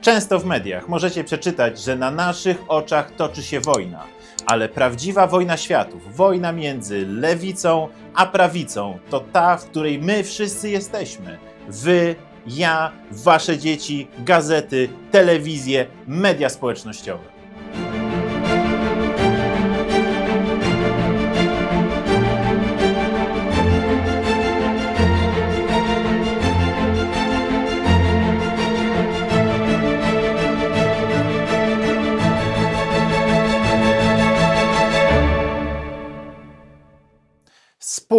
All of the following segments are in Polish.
Często w mediach możecie przeczytać, że na naszych oczach toczy się wojna, ale prawdziwa wojna światów, wojna między lewicą a prawicą, to ta, w której my wszyscy jesteśmy. Wy, ja, wasze dzieci, gazety, telewizje, media społecznościowe.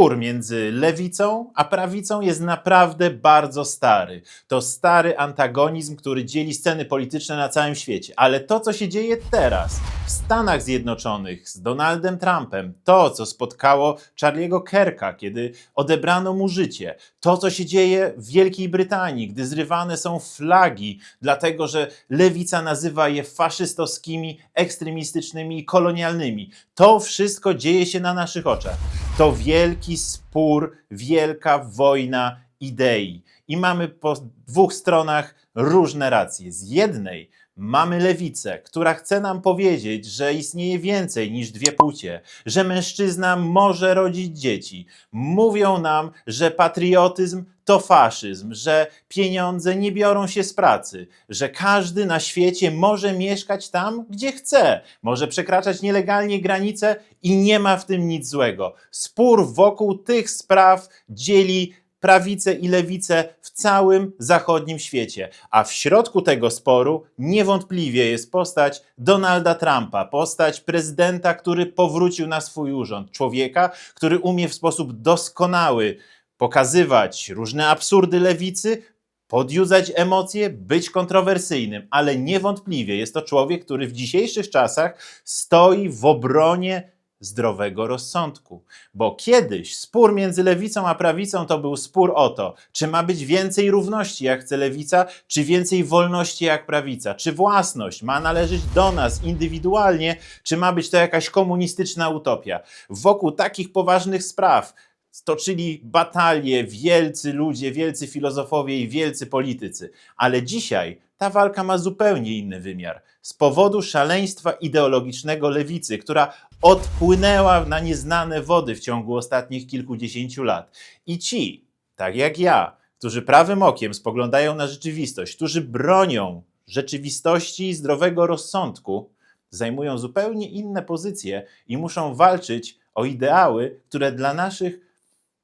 Spór między lewicą a prawicą jest naprawdę bardzo stary. To stary antagonizm, który dzieli sceny polityczne na całym świecie. Ale to, co się dzieje teraz w Stanach Zjednoczonych z Donaldem Trumpem, to, co spotkało Charlie'ego Kerka, kiedy odebrano mu życie, to, co się dzieje w Wielkiej Brytanii, gdy zrywane są flagi, dlatego że lewica nazywa je faszystowskimi, ekstremistycznymi i kolonialnymi. To wszystko dzieje się na naszych oczach. To wielki spór, wielka wojna idei. I mamy po dwóch stronach różne racje. Z jednej mamy lewicę, która chce nam powiedzieć, że istnieje więcej niż dwie płcie, że mężczyzna może rodzić dzieci. Mówią nam, że patriotyzm to faszyzm, że pieniądze nie biorą się z pracy, że każdy na świecie może mieszkać tam, gdzie chce, może przekraczać nielegalnie granice i nie ma w tym nic złego. Spór wokół tych spraw dzieli prawicę i lewicę w całym zachodnim świecie. A w środku tego sporu niewątpliwie jest postać Donalda Trumpa, postać prezydenta, który powrócił na swój urząd, człowieka, który umie w sposób doskonały pokazywać różne absurdy lewicy, podjudzać emocje, być kontrowersyjnym, ale niewątpliwie jest to człowiek, który w dzisiejszych czasach stoi w obronie zdrowego rozsądku. Bo kiedyś spór między lewicą a prawicą to był spór o to, czy ma być więcej równości jak chce lewica, czy więcej wolności jak prawica, czy własność ma należeć do nas indywidualnie, czy ma być to jakaś komunistyczna utopia. Wokół takich poważnych spraw stoczyli batalie wielcy ludzie, wielcy filozofowie i wielcy politycy. Ale dzisiaj ta walka ma zupełnie inny wymiar. Z powodu szaleństwa ideologicznego lewicy, która odpłynęła na nieznane wody w ciągu ostatnich kilkudziesięciu lat. I ci, tak jak ja, którzy prawym okiem spoglądają na rzeczywistość, którzy bronią rzeczywistości i zdrowego rozsądku, zajmują zupełnie inne pozycje i muszą walczyć o ideały, które dla naszych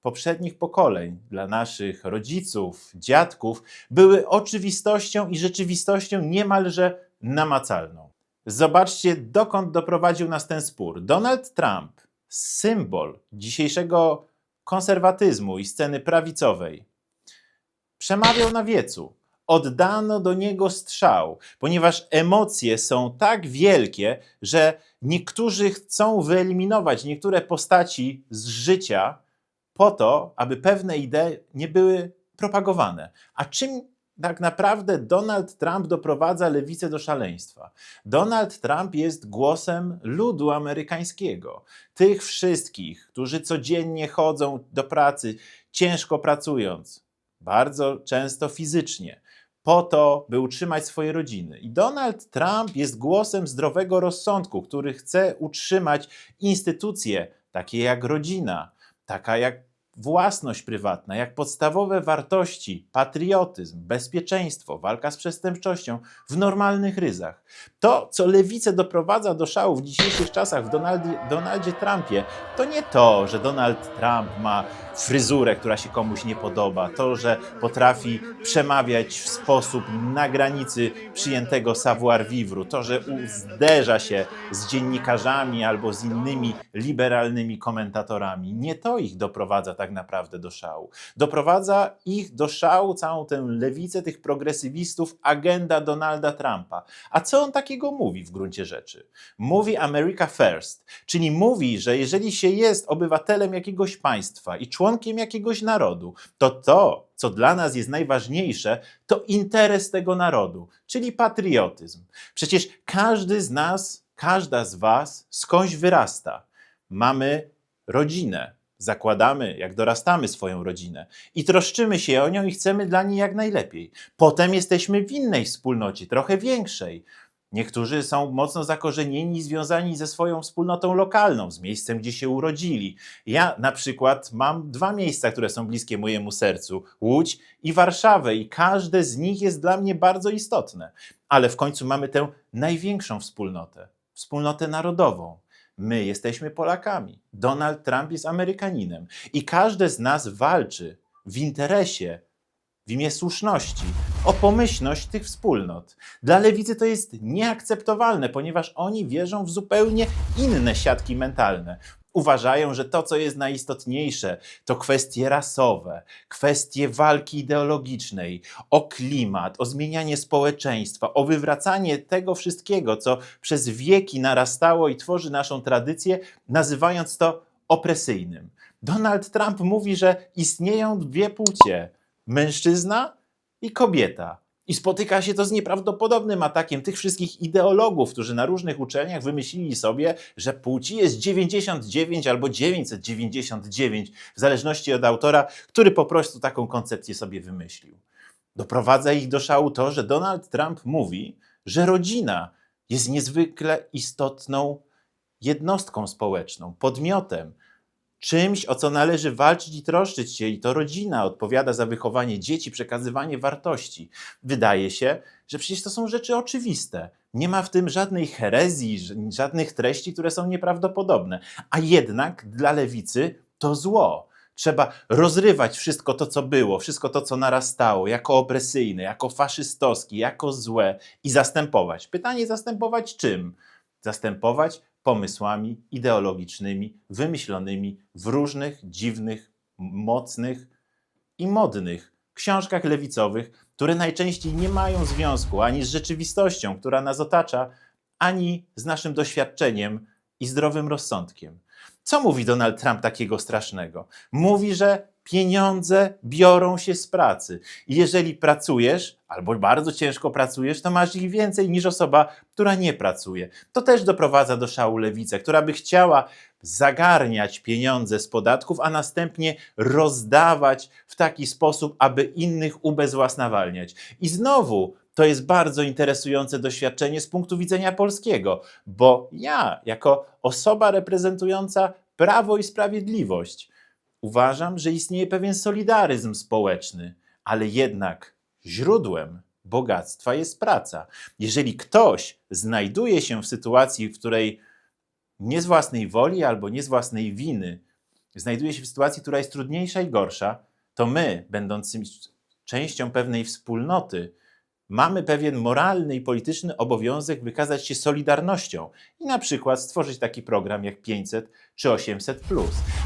poprzednich pokoleń, dla naszych rodziców, dziadków, były oczywistością i rzeczywistością niemalże namacalną. Zobaczcie, dokąd doprowadził nas ten spór. Donald Trump, symbol dzisiejszego konserwatyzmu i sceny prawicowej, przemawiał na wiecu. Oddano do niego strzał, ponieważ emocje są tak wielkie, że niektórzy chcą wyeliminować niektóre postaci z życia po to, aby pewne idee nie były propagowane. A czym tak naprawdę Donald Trump doprowadza lewicę do szaleństwa? Donald Trump jest głosem ludu amerykańskiego. Tych wszystkich, którzy codziennie chodzą do pracy, ciężko pracując, bardzo często fizycznie, po to, by utrzymać swoje rodziny. I Donald Trump jest głosem zdrowego rozsądku, który chce utrzymać instytucje takie jak rodzina, taka jak własność prywatna, jak podstawowe wartości, patriotyzm, bezpieczeństwo, walka z przestępczością w normalnych ryzach. To, co lewicę doprowadza do szału w dzisiejszych czasach w Donaldzie, Donaldzie Trumpie, to nie to, że Donald Trump ma fryzurę, która się komuś nie podoba, to, że potrafi przemawiać w sposób na granicy przyjętego savoir-vivre, to, że zderza się z dziennikarzami albo z innymi liberalnymi komentatorami. Nie to ich doprowadza tak naprawdę do szału. Doprowadza ich do szału całą tę lewicę tych progresywistów agenda Donalda Trumpa. A co on takiego mówi w gruncie rzeczy? Mówi America First, czyli mówi, że jeżeli się jest obywatelem jakiegoś państwa i członkiem jakiegoś narodu, to to, co dla nas jest najważniejsze, to interes tego narodu, czyli patriotyzm. Przecież każdy z nas, każda z Was skądś wyrasta. Mamy rodzinę, zakładamy, jak dorastamy swoją rodzinę i troszczymy się o nią i chcemy dla niej jak najlepiej. Potem jesteśmy w innej wspólnocie, trochę większej. Niektórzy są mocno zakorzenieni związani ze swoją wspólnotą lokalną, z miejscem, gdzie się urodzili. Ja na przykład mam dwa miejsca, które są bliskie mojemu sercu: Łódź i Warszawę, i każde z nich jest dla mnie bardzo istotne. Ale w końcu mamy tę największą wspólnotę wspólnotę narodową. My jesteśmy Polakami. Donald Trump jest Amerykaninem. I każde z nas walczy w interesie, w imię słuszności, o pomyślność tych wspólnot. Dla lewicy to jest nieakceptowalne, ponieważ oni wierzą w zupełnie inne siatki mentalne. Uważają, że to, co jest najistotniejsze, to kwestie rasowe, kwestie walki ideologicznej, o klimat, o zmienianie społeczeństwa, o wywracanie tego wszystkiego, co przez wieki narastało i tworzy naszą tradycję, nazywając to opresyjnym. Donald Trump mówi, że istnieją dwie płcie: mężczyzna i kobieta. I spotyka się to z nieprawdopodobnym atakiem tych wszystkich ideologów, którzy na różnych uczelniach wymyślili sobie, że płci jest 99 albo 999, w zależności od autora, który po prostu taką koncepcję sobie wymyślił. Doprowadza ich do szału to, że Donald Trump mówi, że rodzina jest niezwykle istotną jednostką społeczną, podmiotem, czymś, o co należy walczyć i troszczyć się, i to rodzina odpowiada za wychowanie dzieci, przekazywanie wartości. Wydaje się, że przecież to są rzeczy oczywiste. Nie ma w tym żadnej herezji, żadnych treści, które są nieprawdopodobne. A jednak dla lewicy to zło. Trzeba rozrywać wszystko to, co było, wszystko to, co narastało, jako opresyjne, jako faszystowskie, jako złe i zastępować. Pytanie zastępować czym? Zastępować pomysłami ideologicznymi, wymyślonymi w różnych dziwnych, mocnych i modnych książkach lewicowych, które najczęściej nie mają związku ani z rzeczywistością, która nas otacza, ani z naszym doświadczeniem i zdrowym rozsądkiem. Co mówi Donald Trump takiego strasznego? Mówi, że pieniądze biorą się z pracy. I jeżeli pracujesz, albo bardzo ciężko pracujesz, to masz ich więcej niż osoba, która nie pracuje. To też doprowadza do szału lewicę, która by chciała zagarniać pieniądze z podatków, a następnie rozdawać w taki sposób, aby innych ubezwłasnawalniać. I znowu to jest bardzo interesujące doświadczenie z punktu widzenia polskiego, bo ja, jako osoba reprezentująca prawo i sprawiedliwość, uważam, że istnieje pewien solidaryzm społeczny, ale jednak źródłem bogactwa jest praca. Jeżeli ktoś znajduje się w sytuacji, w której nie z własnej woli albo nie z własnej winy znajduje się w sytuacji, która jest trudniejsza i gorsza, to my, będący częścią pewnej wspólnoty, mamy pewien moralny i polityczny obowiązek wykazać się solidarnością i na przykład stworzyć taki program jak 500 czy 800.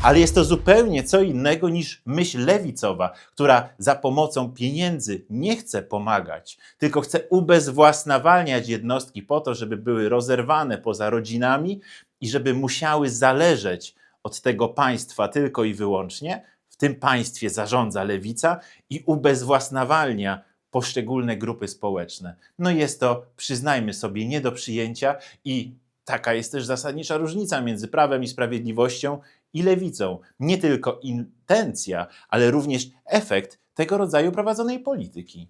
Ale jest to zupełnie co innego niż myśl lewicowa, która za pomocą pieniędzy nie chce pomagać, tylko chce ubezwłasnawalniać jednostki po to, żeby były rozerwane poza rodzinami i żeby musiały zależeć od tego państwa tylko i wyłącznie. W tym państwie zarządza lewica i ubezwłasnawalnia poszczególne grupy społeczne. No jest to, przyznajmy sobie, nie do przyjęcia i taka jest też zasadnicza różnica między prawem i sprawiedliwością i lewicą. Nie tylko intencja, ale również efekt tego rodzaju prowadzonej polityki.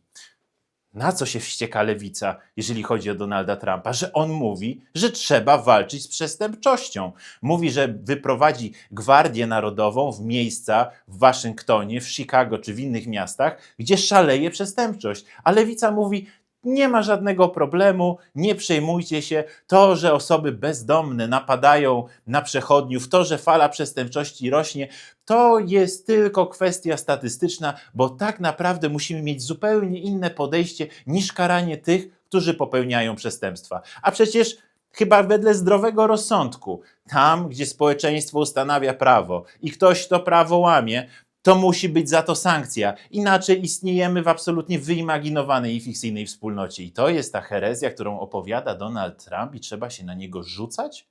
Na co się wścieka lewica, jeżeli chodzi o Donalda Trumpa? Że on mówi, że trzeba walczyć z przestępczością. Mówi, że wyprowadzi Gwardię Narodową w miejsca w Waszyngtonie, w Chicago czy w innych miastach, gdzie szaleje przestępczość. A lewica mówi, nie ma żadnego problemu, nie przejmujcie się. To, że osoby bezdomne napadają na przechodniów, to, że fala przestępczości rośnie, to jest tylko kwestia statystyczna, bo tak naprawdę musimy mieć zupełnie inne podejście niż karanie tych, którzy popełniają przestępstwa. A przecież chyba wedle zdrowego rozsądku, tam gdzie społeczeństwo ustanawia prawo i ktoś to prawo łamie, to musi być za to sankcja. Inaczej istniejemy w absolutnie wyimaginowanej i fikcyjnej wspólnocie. I to jest ta herezja, którą opowiada Donald Trump i trzeba się na niego rzucać?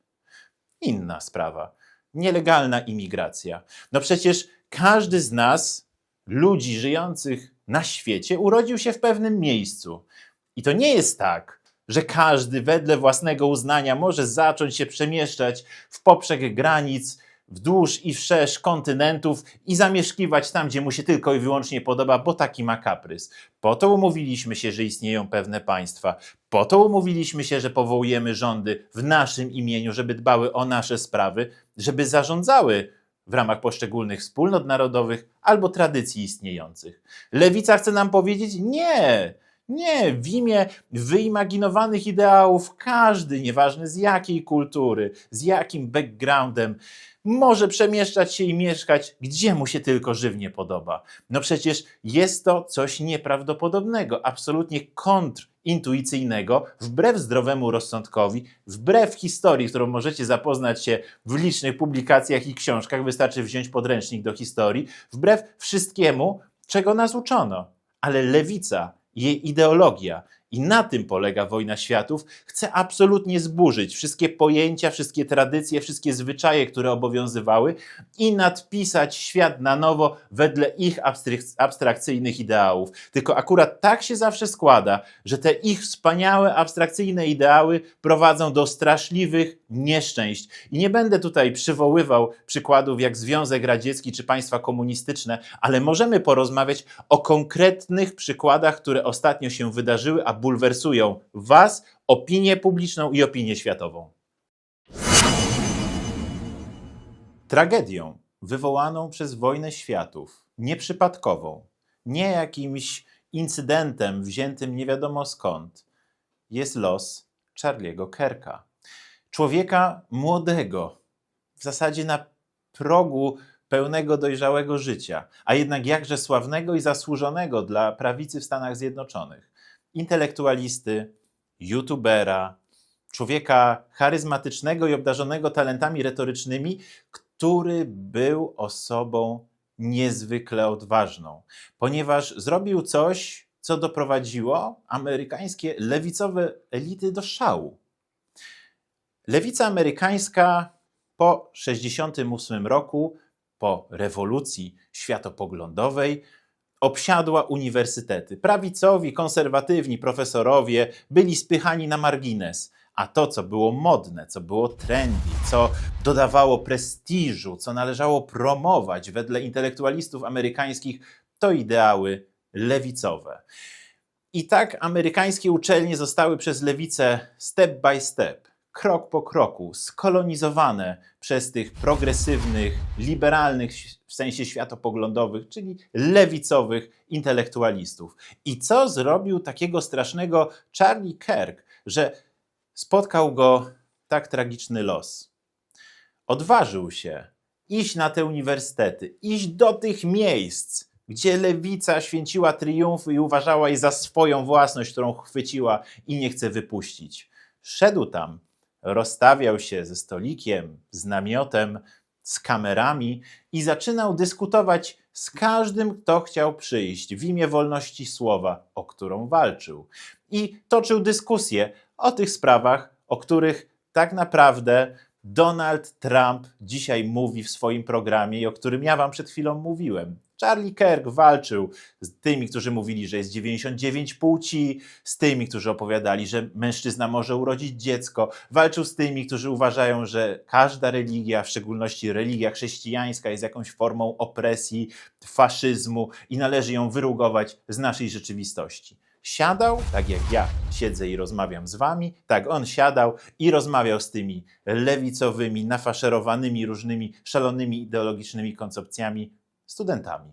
Inna sprawa. Nielegalna imigracja. No przecież każdy z nas, ludzi żyjących na świecie, urodził się w pewnym miejscu. I to nie jest tak, że każdy wedle własnego uznania może zacząć się przemieszczać w poprzek granic wzdłuż i wszerz kontynentów i zamieszkiwać tam, gdzie mu się tylko i wyłącznie podoba, bo taki ma kaprys. Po to umówiliśmy się, że istnieją pewne państwa. Po to umówiliśmy się, że powołujemy rządy w naszym imieniu, żeby dbały o nasze sprawy, żeby zarządzały w ramach poszczególnych wspólnot narodowych albo tradycji istniejących. Lewica chce nam powiedzieć: nie, nie, w imię wyimaginowanych ideałów każdy, nieważne z jakiej kultury, z jakim backgroundem, może przemieszczać się i mieszkać, gdzie mu się tylko żywnie podoba. No przecież jest to coś nieprawdopodobnego, absolutnie kontrintuicyjnego, wbrew zdrowemu rozsądkowi, wbrew historii, którą możecie zapoznać się w licznych publikacjach i książkach, wystarczy wziąć podręcznik do historii, wbrew wszystkiemu, czego nas uczono. Ale lewica, jej ideologia, i na tym polega wojna światów, chce absolutnie zburzyć wszystkie pojęcia, wszystkie tradycje, wszystkie zwyczaje, które obowiązywały i nadpisać świat na nowo wedle ich abstrak- abstrakcyjnych ideałów. Tylko akurat tak się zawsze składa, że te ich wspaniałe abstrakcyjne ideały prowadzą do straszliwych nieszczęść. I nie będę tutaj przywoływał przykładów jak Związek Radziecki czy państwa komunistyczne, ale możemy porozmawiać o konkretnych przykładach, które ostatnio się wydarzyły, a bulwersują Was, opinię publiczną i opinię światową. Tragedią wywołaną przez wojnę światów, nieprzypadkową, nie jakimś incydentem wziętym nie wiadomo skąd, jest los Charlie'ego Kerka. Człowieka młodego, w zasadzie na progu pełnego dojrzałego życia, a jednak jakże sławnego i zasłużonego dla prawicy w Stanach Zjednoczonych intelektualisty, youtubera, człowieka charyzmatycznego i obdarzonego talentami retorycznymi, który był osobą niezwykle odważną, ponieważ zrobił coś, co doprowadziło amerykańskie lewicowe elity do szału. Lewica amerykańska po 1968 roku, po rewolucji światopoglądowej, obsiadła uniwersytety. Prawicowi, konserwatywni profesorowie byli spychani na margines, a to, co było modne, co było trendy, co dodawało prestiżu, co należało promować wedle intelektualistów amerykańskich, to ideały lewicowe. I tak amerykańskie uczelnie zostały przez lewicę step by step krok po kroku skolonizowane przez tych progresywnych, liberalnych w sensie światopoglądowych, czyli lewicowych intelektualistów. I co zrobił takiego strasznego Charlie Kirk, że spotkał go tak tragiczny los? Odważył się iść na te uniwersytety, iść do tych miejsc, gdzie lewica święciła triumfy i uważała je za swoją własność, którą chwyciła i nie chce wypuścić. Szedł tam rozstawiał się ze stolikiem, z namiotem, z kamerami i zaczynał dyskutować z każdym, kto chciał przyjść w imię wolności słowa, o którą walczył. I toczył dyskusję o tych sprawach, o których tak naprawdę Donald Trump dzisiaj mówi w swoim programie i o którym ja wam przed chwilą mówiłem. Charlie Kirk walczył z tymi, którzy mówili, że jest 99 płci, z tymi, którzy opowiadali, że mężczyzna może urodzić dziecko, walczył z tymi, którzy uważają, że każda religia, w szczególności religia chrześcijańska, jest jakąś formą opresji, faszyzmu i należy ją wyrugować z naszej rzeczywistości. Siadał, tak jak ja siedzę i rozmawiam z wami, tak on siadał i rozmawiał z tymi lewicowymi, nafaszerowanymi różnymi szalonymi ideologicznymi koncepcjami studentami.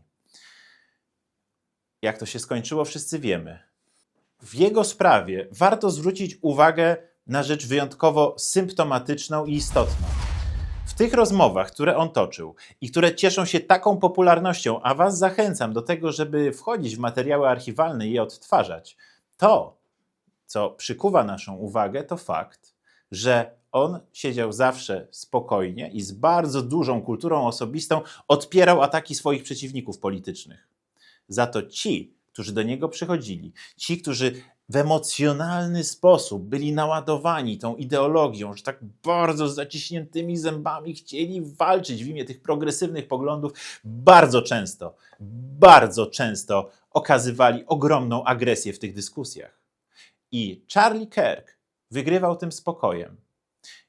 Jak to się skończyło, wszyscy wiemy. W jego sprawie warto zwrócić uwagę na rzecz wyjątkowo symptomatyczną i istotną. W tych rozmowach, które on toczył i które cieszą się taką popularnością, a Was zachęcam do tego, żeby wchodzić w materiały archiwalne i je odtwarzać, to, co przykuwa naszą uwagę, to fakt, że on siedział zawsze spokojnie i z bardzo dużą kulturą osobistą odpierał ataki swoich przeciwników politycznych. Za to ci, którzy do niego przychodzili, ci, którzy w emocjonalny sposób byli naładowani tą ideologią, że tak bardzo z zaciśniętymi zębami chcieli walczyć w imię tych progresywnych poglądów, bardzo często, bardzo często okazywali ogromną agresję w tych dyskusjach. I Charlie Kirk wygrywał tym spokojem.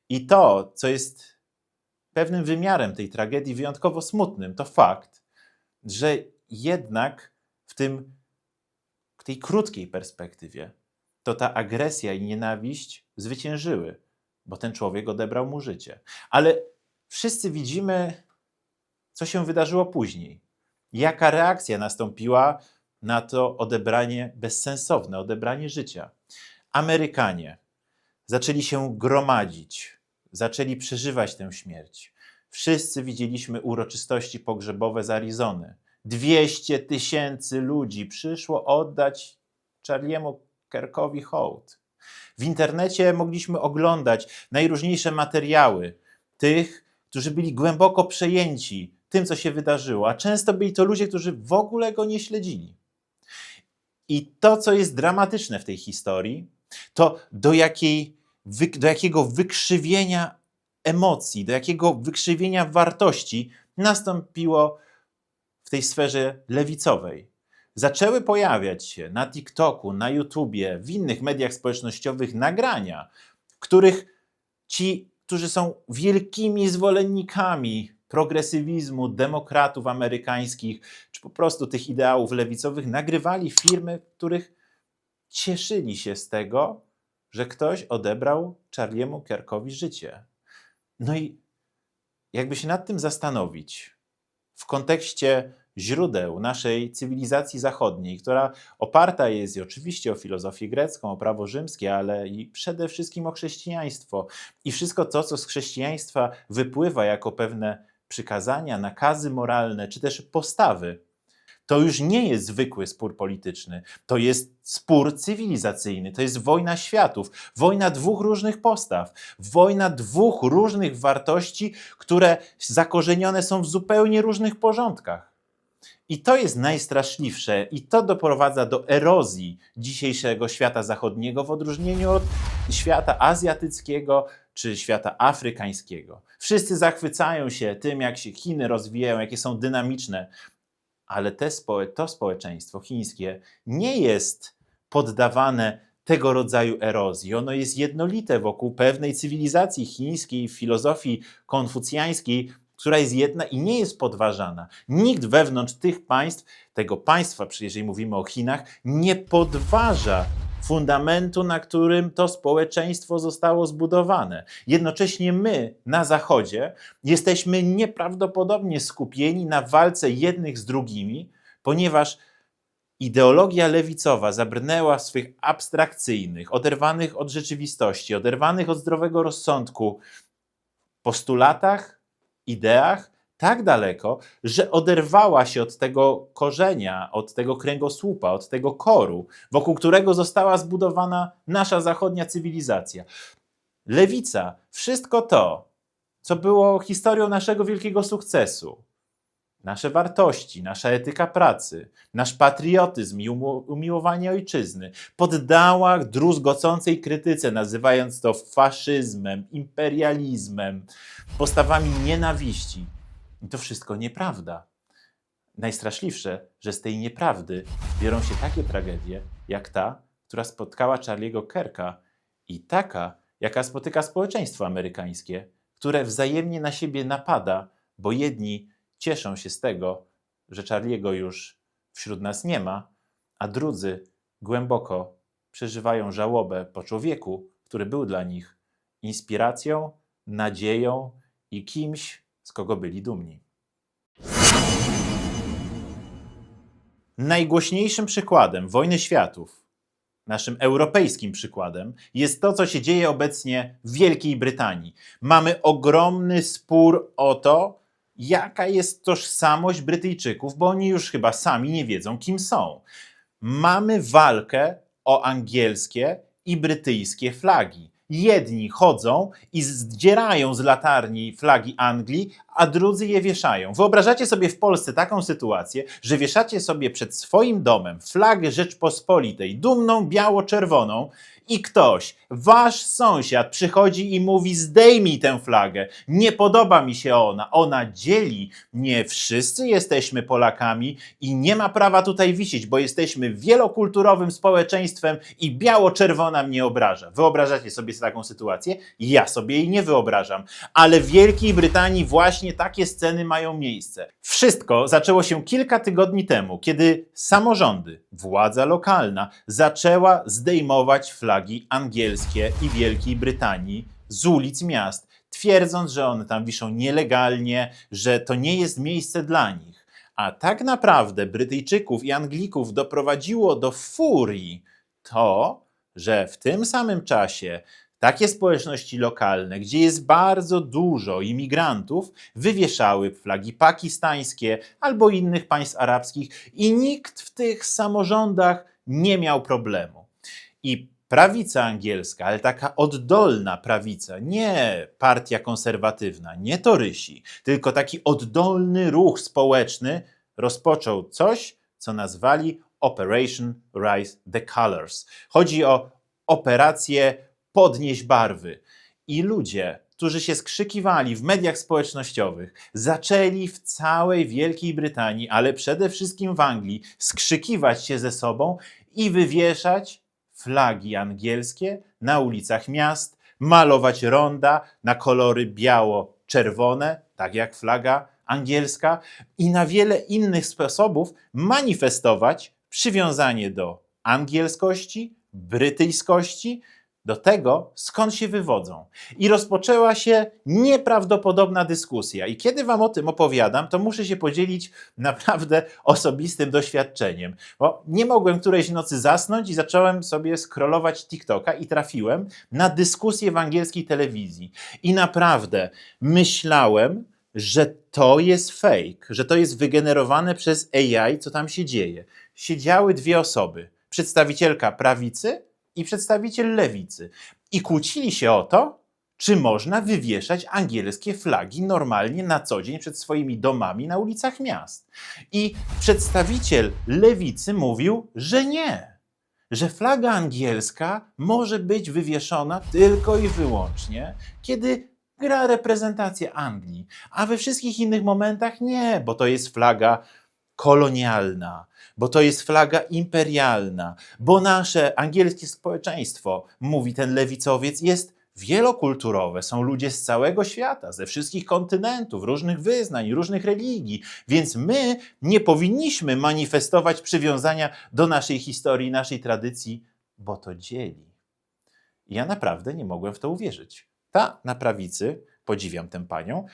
I to, co jest pewnym wymiarem tej tragedii wyjątkowo smutnym to fakt, że jednak w tym, w tej krótkiej perspektywie to ta agresja i nienawiść zwyciężyły, bo ten człowiek odebrał mu życie. Ale wszyscy widzimy, co się wydarzyło później. Jaka reakcja nastąpiła na to odebranie bezsensowne, odebranie życia. Amerykanie zaczęli się gromadzić, zaczęli przeżywać tę śmierć. Wszyscy widzieliśmy uroczystości pogrzebowe z Arizony. 200 tysięcy ludzi przyszło oddać Charliemu Kirkowi hołd. W internecie mogliśmy oglądać najróżniejsze materiały tych, którzy byli głęboko przejęci tym, co się wydarzyło, a często byli to ludzie, którzy w ogóle go nie śledzili. I to, co jest dramatyczne w tej historii, to do, jakiej, do jakiego wykrzywienia emocji, do jakiego wykrzywienia wartości nastąpiło w tej sferze lewicowej. Zaczęły pojawiać się na TikToku, na YouTubie, w innych mediach społecznościowych nagrania, w których ci, którzy są wielkimi zwolennikami progresywizmu, demokratów amerykańskich, czy po prostu tych ideałów lewicowych, nagrywali firmy, w których cieszyli się z tego, że ktoś odebrał Charliemu Kirkowi życie. No i jakby się nad tym zastanowić w kontekście źródeł naszej cywilizacji zachodniej, która oparta jest oczywiście o filozofię grecką, o prawo rzymskie, ale i przede wszystkim o chrześcijaństwo. I wszystko to, co z chrześcijaństwa wypływa jako pewne przykazania, nakazy moralne, czy też postawy, to już nie jest zwykły spór polityczny, to jest spór cywilizacyjny, to jest wojna światów, wojna dwóch różnych postaw, wojna dwóch różnych wartości, które zakorzenione są w zupełnie różnych porządkach. I to jest najstraszliwsze, i to doprowadza do erozji dzisiejszego świata zachodniego w odróżnieniu od świata azjatyckiego czy świata afrykańskiego. Wszyscy zachwycają się tym, jak się Chiny rozwijają, jakie są dynamiczne, ale te spo, to społeczeństwo chińskie nie jest poddawane tego rodzaju erozji. Ono jest jednolite wokół pewnej cywilizacji chińskiej, filozofii konfucjańskiej, która jest jedna i nie jest podważana. Nikt wewnątrz tych państw, tego państwa, jeżeli mówimy o Chinach, nie podważa fundamentu, na którym to społeczeństwo zostało zbudowane. Jednocześnie my na Zachodzie jesteśmy nieprawdopodobnie skupieni na walce jednych z drugimi, ponieważ ideologia lewicowa zabrnęła w swych abstrakcyjnych, oderwanych od rzeczywistości, oderwanych od zdrowego rozsądku postulatach, ideach tak daleko, że oderwała się od tego korzenia, od tego kręgosłupa, od tego koru, wokół którego została zbudowana nasza zachodnia cywilizacja. Lewica, wszystko to, co było historią naszego wielkiego sukcesu, nasze wartości, nasza etyka pracy, nasz patriotyzm i umiłowanie ojczyzny poddała druzgocącej krytyce, nazywając to faszyzmem, imperializmem, postawami nienawiści. I to wszystko nieprawda. Najstraszliwsze, że z tej nieprawdy biorą się takie tragedie, jak ta, która spotkała Charlie'ego Kerka i taka, jaka spotyka społeczeństwo amerykańskie, które wzajemnie na siebie napada, bo jedni cieszą się z tego, że Charlie'ego już wśród nas nie ma, a drudzy głęboko przeżywają żałobę po człowieku, który był dla nich inspiracją, nadzieją i kimś, z kogo byli dumni. Najgłośniejszym przykładem wojny światów, naszym europejskim przykładem, jest to, co się dzieje obecnie w Wielkiej Brytanii. Mamy ogromny spór o to, jaka jest tożsamość Brytyjczyków, bo oni już chyba sami nie wiedzą, kim są. Mamy walkę o angielskie i brytyjskie flagi. Jedni chodzą i zdzierają z latarni flagi Anglii, a drudzy je wieszają. Wyobrażacie sobie w Polsce taką sytuację, że wieszacie sobie przed swoim domem flagę Rzeczpospolitej, dumną biało-czerwoną i ktoś, wasz sąsiad, przychodzi i mówi: Zdejmij tę flagę, nie podoba mi się ona, ona dzieli. Nie wszyscy jesteśmy Polakami i nie ma prawa tutaj wisieć, bo jesteśmy wielokulturowym społeczeństwem i biało-czerwona mnie obraża. Wyobrażacie sobie taką sytuację? Ja sobie jej nie wyobrażam. Ale w Wielkiej Brytanii właśnie takie sceny mają miejsce. Wszystko zaczęło się kilka tygodni temu, kiedy samorządy, władza lokalna zaczęła zdejmować flagi angielskie i Wielkiej Brytanii z ulic miast, twierdząc, że one tam wiszą nielegalnie, że to nie jest miejsce dla nich. A tak naprawdę Brytyjczyków i Anglików doprowadziło do furii to, że w tym samym czasie takie społeczności lokalne, gdzie jest bardzo dużo imigrantów, wywieszały flagi pakistańskie albo innych państw arabskich i nikt w tych samorządach nie miał problemu. I prawica angielska, ale taka oddolna prawica, nie partia konserwatywna, nie torysi, tylko taki oddolny ruch społeczny rozpoczął coś, co nazwali Operation Rise the Colors. Chodzi o operację podnieść barwy. I ludzie, którzy się skrzykiwali w mediach społecznościowych, zaczęli w całej Wielkiej Brytanii, ale przede wszystkim w Anglii, skrzykiwać się ze sobą i wywieszać flagi angielskie na ulicach miast, malować ronda na kolory biało-czerwone, tak jak flaga angielska, i na wiele innych sposobów manifestować przywiązanie do angielskości, brytyjskości, do tego, skąd się wywodzą. I rozpoczęła się nieprawdopodobna dyskusja. I kiedy Wam o tym opowiadam, to muszę się podzielić naprawdę osobistym doświadczeniem. Bo nie mogłem którejś nocy zasnąć i zacząłem sobie scrollować TikToka i trafiłem na dyskusję w angielskiej telewizji. I naprawdę myślałem, że to jest fake, że to jest wygenerowane przez AI, co tam się dzieje. Siedziały dwie osoby: przedstawicielka prawicy i przedstawiciel lewicy. I kłócili się o to, czy można wywieszać angielskie flagi normalnie na co dzień przed swoimi domami na ulicach miast. I przedstawiciel lewicy mówił, że nie, że flaga angielska może być wywieszona tylko i wyłącznie, kiedy gra reprezentacja Anglii, a we wszystkich innych momentach nie, bo to jest flaga kolonialna, bo to jest flaga imperialna, bo nasze angielskie społeczeństwo, mówi ten lewicowiec, jest wielokulturowe, są ludzie z całego świata, ze wszystkich kontynentów, różnych wyznań, różnych religii, więc my nie powinniśmy manifestować przywiązania do naszej historii, naszej tradycji, bo to dzieli. Ja naprawdę nie mogłem w to uwierzyć. Ta na prawicy, podziwiam tę panią,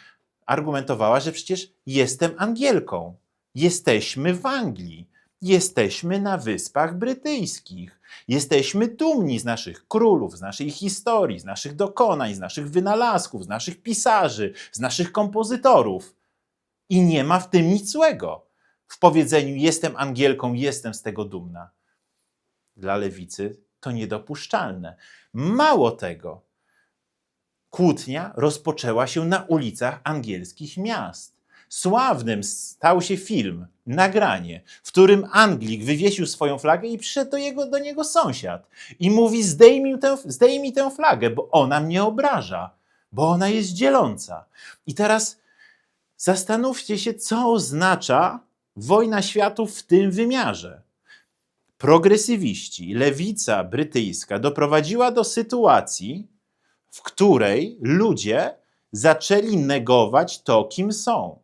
argumentowała, że przecież jestem Angielką. Jesteśmy w Anglii. Jesteśmy na Wyspach Brytyjskich. Jesteśmy dumni z naszych królów, z naszej historii, z naszych dokonań, z naszych wynalazków, z naszych pisarzy, z naszych kompozytorów. I nie ma w tym nic złego. W powiedzeniu jestem Angielką, jestem z tego dumna. Dla lewicy to niedopuszczalne. Mało tego, kłótnia rozpoczęła się na ulicach angielskich miast. Sławnym stał się film, nagranie, w którym Anglik wywiesił swoją flagę i przyszedł do, jego, do niego sąsiad i mówi: zdejmij tę, zdejmij tę flagę, bo ona mnie obraża, bo ona jest dzieląca. I teraz zastanówcie się, co oznacza wojna światów w tym wymiarze. Progresywiści, lewica brytyjska doprowadziła do sytuacji, w której ludzie zaczęli negować to, kim są.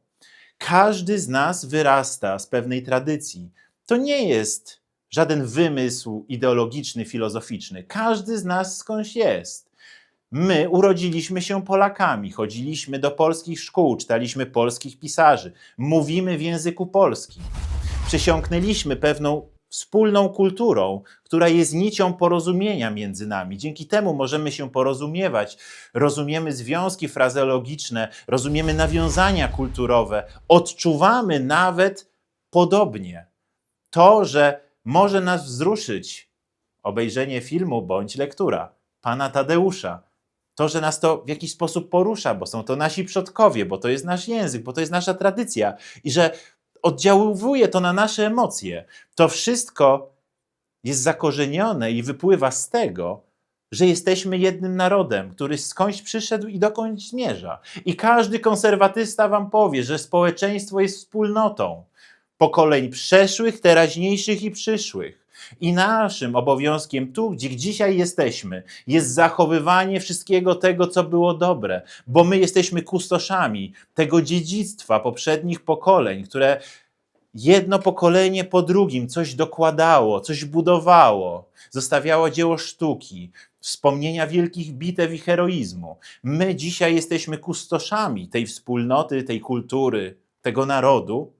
Każdy z nas wyrasta z pewnej tradycji. To nie jest żaden wymysł ideologiczny, filozoficzny. Każdy z nas skądś jest. My urodziliśmy się Polakami, chodziliśmy do polskich szkół, czytaliśmy polskich pisarzy, mówimy w języku polskim. Przesiąknęliśmy pewną wspólną kulturą, która jest nicią porozumienia między nami. Dzięki temu możemy się porozumiewać, rozumiemy związki frazeologiczne, rozumiemy nawiązania kulturowe, odczuwamy nawet podobnie. To, że może nas wzruszyć obejrzenie filmu bądź lektura pana Tadeusza, to, że nas to w jakiś sposób porusza, bo są to nasi przodkowie, bo to jest nasz język, bo to jest nasza tradycja i że oddziałuje to na nasze emocje. To wszystko jest zakorzenione i wypływa z tego, że jesteśmy jednym narodem, który skądś przyszedł i dokądś zmierza. I każdy konserwatysta wam powie, że społeczeństwo jest wspólnotą pokoleń przeszłych, teraźniejszych i przyszłych. I naszym obowiązkiem tu, gdzie dzisiaj jesteśmy, jest zachowywanie wszystkiego tego, co było dobre, bo my jesteśmy kustoszami tego dziedzictwa poprzednich pokoleń, które jedno pokolenie po drugim coś dokładało, coś budowało, zostawiało dzieło sztuki, wspomnienia wielkich bitew i heroizmu. My dzisiaj jesteśmy kustoszami tej wspólnoty, tej kultury, tego narodu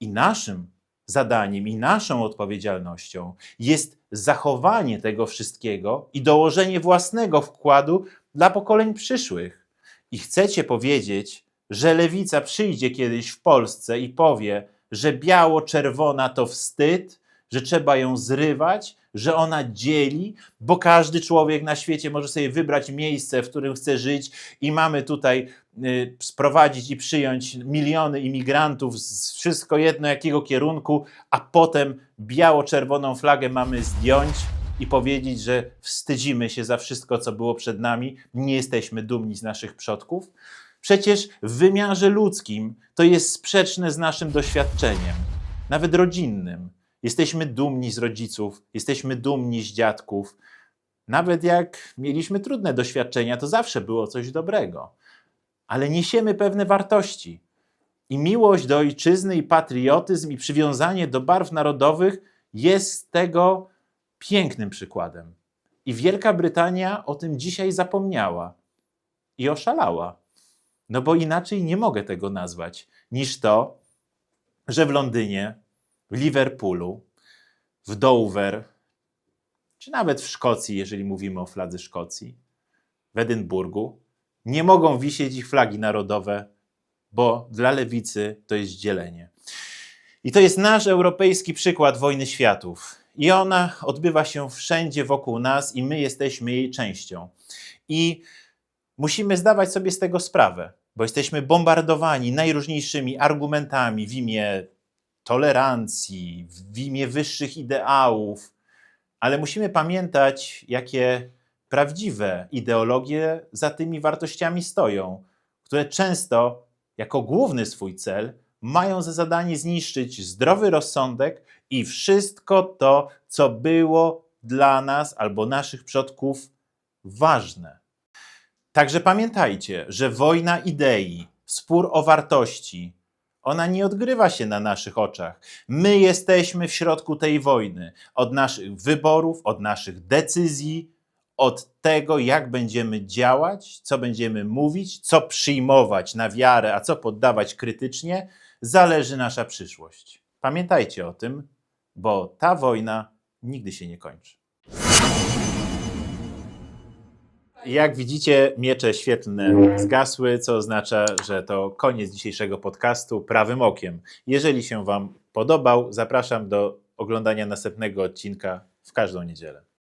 i naszym zadaniem i naszą odpowiedzialnością jest zachowanie tego wszystkiego i dołożenie własnego wkładu dla pokoleń przyszłych. I chcecie powiedzieć, że lewica przyjdzie kiedyś w Polsce i powie, że biało-czerwona to wstyd, że trzeba ją zrywać, że ona dzieli, bo każdy człowiek na świecie może sobie wybrać miejsce, w którym chce żyć, i mamy tutaj y, sprowadzić i przyjąć miliony imigrantów z wszystko jedno jakiego kierunku, a potem biało-czerwoną flagę mamy zdjąć i powiedzieć, że wstydzimy się za wszystko, co było przed nami, nie jesteśmy dumni z naszych przodków. Przecież w wymiarze ludzkim to jest sprzeczne z naszym doświadczeniem, nawet rodzinnym. Jesteśmy dumni z rodziców, jesteśmy dumni z dziadków. Nawet jak mieliśmy trudne doświadczenia, to zawsze było coś dobrego. Ale niesiemy pewne wartości. I miłość do ojczyzny, i patriotyzm, i przywiązanie do barw narodowych jest tego pięknym przykładem. I Wielka Brytania o tym dzisiaj zapomniała i oszalała. No bo inaczej nie mogę tego nazwać niż to, że w Londynie, w Liverpoolu, w Dover, czy nawet w Szkocji, jeżeli mówimy o fladze Szkocji, w Edynburgu, nie mogą wisieć ich flagi narodowe, bo dla lewicy to jest dzielenie. I to jest nasz europejski przykład wojny światów. I ona odbywa się wszędzie wokół nas, i my jesteśmy jej częścią. I musimy zdawać sobie z tego sprawę, bo jesteśmy bombardowani najróżniejszymi argumentami w imię tolerancji, w imię wyższych ideałów, ale musimy pamiętać, jakie prawdziwe ideologie za tymi wartościami stoją, które często jako główny swój cel mają za zadanie zniszczyć zdrowy rozsądek i wszystko to, co było dla nas albo naszych przodków ważne. Także pamiętajcie, że wojna idei, spór o wartości, ona nie odgrywa się na naszych oczach. My jesteśmy w środku tej wojny. Od naszych wyborów, od naszych decyzji, od tego, jak będziemy działać, co będziemy mówić, co przyjmować na wiarę, a co poddawać krytycznie, zależy nasza przyszłość. Pamiętajcie o tym, bo ta wojna nigdy się nie kończy. Jak widzicie, miecze świetlne zgasły, co oznacza, że to koniec dzisiejszego podcastu prawym okiem. Jeżeli się Wam podobał, zapraszam do oglądania następnego odcinka w każdą niedzielę.